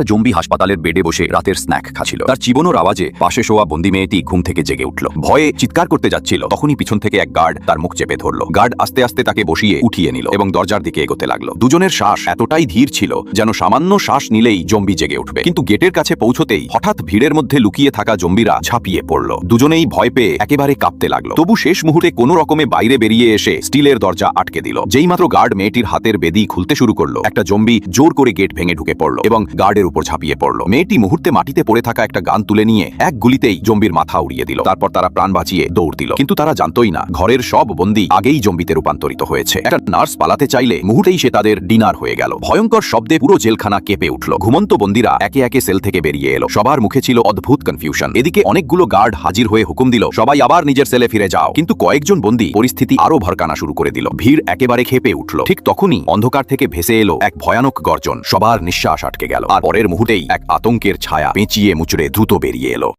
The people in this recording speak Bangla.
একটা জম্বি হাসপাতালের বেডে বসে রাতের স্ন্যাক খাচ্ছিল। তার চিবনোর আওয়াজে পাশে শোয়া বন্দি মেয়েটি ঘুম থেকে জেগে উঠল। ভয়ে চিৎকার করতে যাচ্ছিল। তখনই পিছন থেকে এক গার্ড তার মুখ চেপে ধরল। গার্ড আস্তে আস্তে তাকে বসিয়ে উঠিয়ে নিল এবং দরজার দিকে এগোতে লাগল। দুজনের শ্বাস এতটাই ধীর ছিল যেন সামান্য শ্বাস নিলেই জম্বি জেগে উঠবে। কিন্তু গেটের কাছে পৌঁছতেই হঠাৎ ভিড়ের মধ্যে লুকিয়ে থাকা জম্বিরা ঝাঁপিয়ে পড়ল। দুজনেই ভয় পেয়ে একেবারে কাঁপতে লাগল। তবু শেষ মুহূর্তে কোনো রকমে বাইরে বেরিয়ে এসে স্টিলের দরজা আটকে দিল। যেই মাত্র গার্ড মেয়েটির হাতের বেদি খুলতে শুরু করল, একটা জম্বি জোর করে গেট ভেঙে ঢুকে পড়ল এবং গার্ডের উপর ঝাঁপিয়ে পড়ল। মেয়েটি মুহূর্তে মাটিতে পড়ে থাকা একটা গান তুলে নিয়ে এক গুলিতেই জম্বির মাথা উড়িয়ে দিল। তারপর তারা প্রাণ বাঁচিয়ে দৌড় দিল। কিন্তু তারা জানতোই না, ঘরের সব বন্দি আগেই জম্বিতে রূপান্তরিত হয়েছে। একটা নার্স পালাতে চাইলে মুহূর্তেই সে তাদের ডিনার হয়ে গেল। ভয়ঙ্কর শব্দে পুরো জেলখানা কেঁপে উঠল। ঘুমন্ত বন্দিরা একে একে সেল থেকে বেরিয়ে এলো। সবার মুখে ছিল অদ্ভুত কনফিউশন এদিকে অনেকগুলো গার্ড হাজির হয়ে হুকুম দিল, সবাই আবার নিজের সেলে ফিরে যাও। কিন্তু কয়েকজন বন্দি পরিস্থিতি আরও ভরকানা শুরু করে দিল। ভিড় একেবারে খেপে উঠল। ঠিক তখনই অন্ধকার থেকে ভেসে এলো এক ভয়ানক গর্জন। সবার নিঃশ্বাস আটকে গেল। আর পরের মুহূর্তেই এক আতঙ্কের ছায়া পেঁচিয়ে মুচড়ে দ্রুত বেরিয়ে এলো।